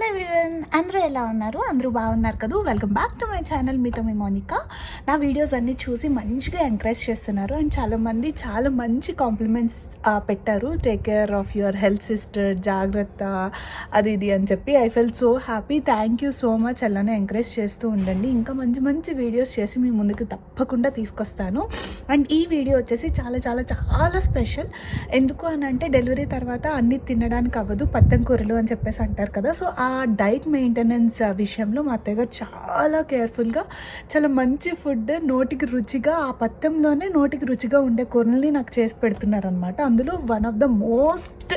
Hello everyone అందరూ ఎలా ఉన్నారు? అందరూ బాగున్నారు కదా? Welcome back to my channel. మీతో మీ మోనికా. నా వీడియోస్ అన్నీ చూసి మంచిగా ఎంకరేజ్ చేస్తున్నారు. అండ్ చాలామంది చాలా మంచి కాంప్లిమెంట్స్ పెట్టారు. Take care of your health sister జాగ్రత్త. అది ఇది అని చెప్పి. I feel so happy thank you so much అలానే ఎంకరేజ్ చేస్తూ ఉండండి. ఇంకా మంచి మంచి వీడియోస్ చేసి మీ ముందుకు తప్పకుండా తీసుకొస్తాను. అండ్ ఈ వీడియో వచ్చేసి చాలా చాలా చాలా స్పెషల్. ఎందుకు అని అంటే డెలివరీ తర్వాత అన్ని తినడానికి అవ్వదు. పత్తం కూరలు అని చెప్పేసి అంటారు కదా. సో ఆ డైట్ మెయింటెనెన్స్ విషయంలో మా అత్తయ్య గారు చాలా కేర్ఫుల్గా చాలా మంచి ఫుడ్ నోటికి రుచిగా ఆ పత్యంలోనే నోటికి రుచిగా ఉండే కూరల్ని నాకు చేసి పెడుతున్నారనమాట అందులో వన్ ఆఫ్ ద మోస్ట్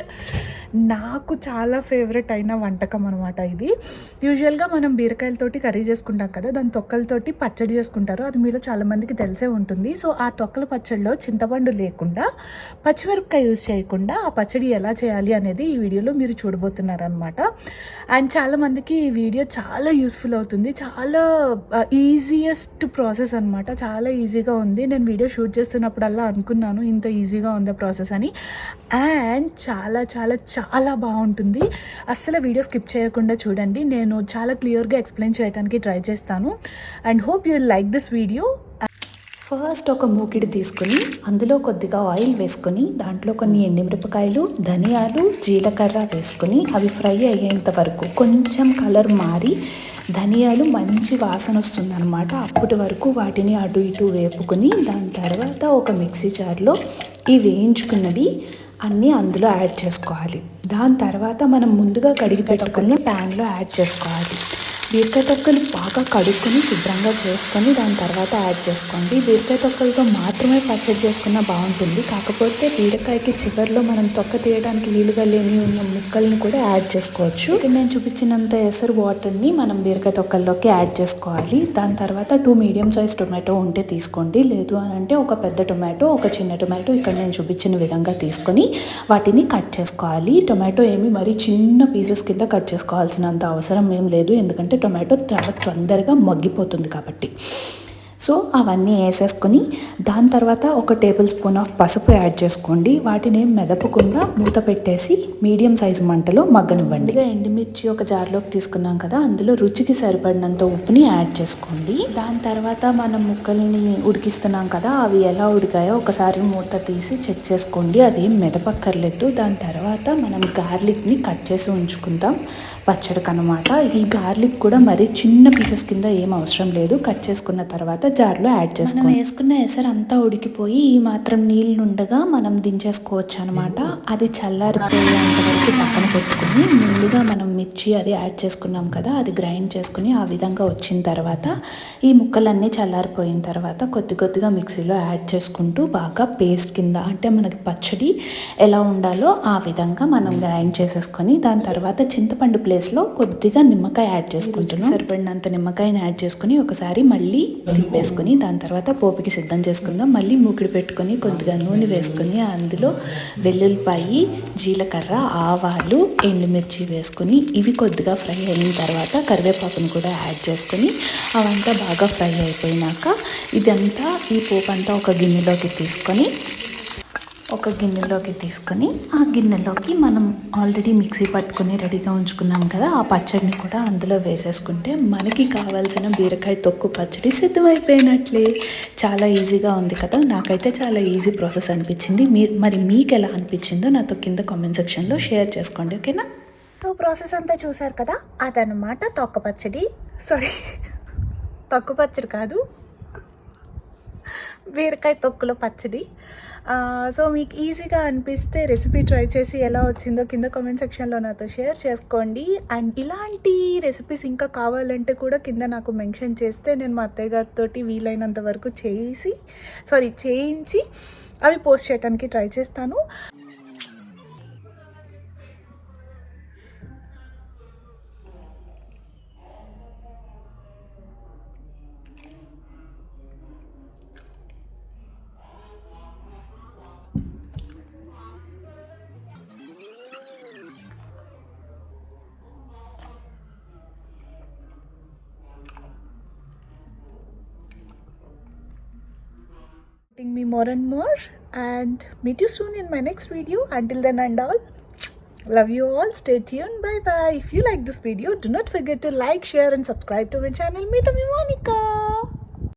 నాకు చాలా ఫేవరెట్ అయిన వంటకం అనమాట ఇది. యూజువల్గా మనం బీరకాయలతోటి కర్రీ చేసుకుంటాం కదా దాని తొక్కలతోటి పచ్చడి చేసుకుంటారు. అది మీలో చాలామందికి తెలిసే ఉంటుంది. సో ఆ తొక్కల పచ్చడిలో చింతపండు లేకుండా పచ్చిమిరపకాయ యూజ్ చేయకుండా ఆ పచ్చడి ఎలా చేయాలి అనేది ఈ వీడియోలో మీరు చూడబోతున్నారనమాట అండ్ చాలామందికి ఈ వీడియో చాలా యూస్ఫుల్ అవుతుంది. చాలా ఈజియెస్ట్ ప్రాసెస్ అనమాట చాలా ఈజీగా ఉంది. నేను వీడియో షూట్ చేస్తున్నప్పుడల్లా అనుకున్నాను ఇంత ఈజీగా ఉందా ప్రాసెస్ అని. అండ్ చాలా చాలా చాలా బాగుంటుంది. అస్సలు వీడియో స్కిప్ చేయకుండా చూడండి. నేను చాలా క్లియర్గా ఎక్స్ప్లెయిన్ చేయడానికి ట్రై చేస్తాను. And hope you like this video. First ఒక మూకిడి తీసుకుని అందులో కొద్దిగా ఆయిల్ వేసుకొని దాంట్లో కొన్ని ఎండిమిరపకాయలు ధనియాలు జీలకర్ర వేసుకొని అవి ఫ్రై అయ్యేంత వరకు కొంచెం కలర్ మారి ధనియాలు మంచి వాసన వస్తుందన్నమాట. అప్పటి వరకు వాటిని అటు ఇటు వేపుకొని దాని తర్వాత ఒక మిక్సీ జార్లో ఈ వేయించుకున్నవి. అన్నీ అందులో యాడ్ చేసుకోవాలి. దాని తర్వాత మనం ముందుగా కడిగి పెట్టుకుని ప్యాన్లో యాడ్ చేసుకోవాలి. బీరకాయ తొక్కలు బాగా కడుక్కొని శుభ్రంగా చేసుకొని దాని తర్వాత యాడ్ చేసుకోండి. బీరకాయ తొక్కలతో మాత్రమే పచ్చడి చేసుకున్న బాగుంటుంది. కాకపోతే బీరకాయకి చివరిలో మనం తొక్క తీయడానికి వీలుగా లేని ఉన్న ముక్కల్ని కూడా యాడ్ చేసుకోవచ్చు. ఇక్కడ నేను చూపించినంత ఎసరు వాటర్ని మనం బీరకాయ తొక్కల్లోకి యాడ్ చేసుకోవాలి. దాని తర్వాత టూ మీడియం సైజ్ టొమాటో ఉంటే తీసుకోండి. లేదు అని అంటే ఒక పెద్ద టొమాటో ఒక చిన్న టొమాటో ఇక్కడ నేను చూపించిన విధంగా తీసుకొని వాటిని కట్ చేసుకోవాలి. టొమాటో ఏమి మరి చిన్న పీసెస్ కింద కట్ చేసుకోవాల్సినంత అవసరం ఏం లేదు. ఎందుకంటే టొమాటో చాలా తొందరగా మగ్గిపోతుంది కాబట్టి. సో అవన్నీ వేసేసుకొని దాని తర్వాత ఒక టేబుల్ స్పూన్ ఆఫ్ పసుపు యాడ్ చేసుకోండి. వాటిని మెదపకుండా మూత పెట్టేసి మీడియం సైజు మంటలో మగ్గనివ్వండి. ఎండుమిర్చి ఒక జార్లోకి తీసుకున్నాం కదా అందులో రుచికి సరిపడినంత ఉప్పుని యాడ్ చేసుకోండి. దాని తర్వాత మనం ముక్కల్ని ఉడికిస్తున్నాం కదా అవి ఎలా ఉడికాయో ఒకసారి మూత తీసి చెక్ చేసుకోండి. అది ఏం మెదపక్కర్లేదు. దాని తర్వాత మనం గార్లిక్ని కట్ చేసి ఉంచుకుందాం. పచ్చడికి అనమాట ఈ గార్లిక్ కూడా మరి చిన్న పీసెస్ కింద ఏం అవసరం లేదు. కట్ చేసుకున్న తర్వాత జార్లో యాడ్ చేసుకుని వేసుకున్న ఎసరు అంతా ఉడికిపోయి ఈ మాత్రం నీళ్ళు ఉండగా మనం దించేసుకోవచ్చు అనమాట అది చల్లారిపోయేంత వరకు పక్కన పెట్టుకుని ముందుగా మనం మిర్చి అది యాడ్ చేసుకున్నాం కదా అది గ్రైండ్ చేసుకుని ఆ విధంగా వచ్చిన తర్వాత ఈ ముక్కలన్నీ చల్లారిపోయిన తర్వాత కొద్ది కొద్దిగా మిక్సీలో యాడ్ చేసుకుంటూ బాగా పేస్ట్ కింద అంటే మనకి పచ్చడి ఎలా ఉండాలో ఆ విధంగా మనం గ్రైండ్ చేసేసుకొని దాని తర్వాత చింతపండు ప్లేస్లో కొద్దిగా నిమ్మకాయ యాడ్ చేసుకుంటున్నాం. సరిపడినంత నిమ్మకాయని యాడ్ చేసుకుని ఒకసారి మళ్ళీ వేసుకుని దాని తర్వాత పోపుకి సిద్ధం చేసుకుందాం. మళ్ళీ మూకిడి పెట్టుకొని కొద్దిగా నూనె వేసుకొని అందులో వెల్లుల్లిపాయి జీలకర్ర ఆవాలు ఎండుమిర్చి వేసుకొని ఇవి కొద్దిగా ఫ్రై అయిన తర్వాత కరివేపాకును కూడా యాడ్ చేసుకొని అవంతా బాగా ఫ్రై అయిపోయినాక ఇదంతా ఈ పోపు అంతా ఒక గిన్నెలోకి తీసుకొని ఒక గిన్నెలోకి తీసుకొని ఆ గిన్నెలోకి మనం ఆల్రెడీ మిక్సీ పట్టుకొని రెడీగా ఉంచుకున్నాం కదా ఆ పచ్చడిని కూడా అందులో వేసేసుకుంటే మనకి కావాల్సిన బీరకాయ తొక్కు పచ్చడి సిద్ధమైపోయినట్లే. చాలా ఈజీగా ఉంది కదా నాకైతే చాలా ఈజీ ప్రాసెస్ అనిపించింది. మీ మరి మీకు ఎలా అనిపించిందో నాతో కింద కామెంట్ సెక్షన్లో షేర్ చేసుకోండి ఓకేనా? సో ప్రాసెస్ అంతా చూసారు కదా అదనమాట తొక్క పచ్చడి. సారీ తొక్కు పచ్చడి కాదు బీరకాయ తొక్కులో పచ్చడి. సో మీకు ఈజీగా అనిపిస్తే రెసిపీ ట్రై చేసి ఎలా వచ్చిందో కింద కామెంట్ సెక్షన్లో నాతో షేర్ చేసుకోండి. అండ్ ఇలాంటి రెసిపీస్ ఇంకా కావాలంటే కూడా కింద నాకు మెన్షన్ చేస్తే నేను మా అత్తయ్య గారితో వీలైనంత వరకు చేసి సారీ చేయించి అవి పోస్ట్ చేయడానికి ట్రై చేస్తాను. Me more and more and meet you soon in my next video until then and all Love you all. Stay tuned. Bye bye. If you like this video, do not forget to like, share, and subscribe to my channel. Meet me, Monica.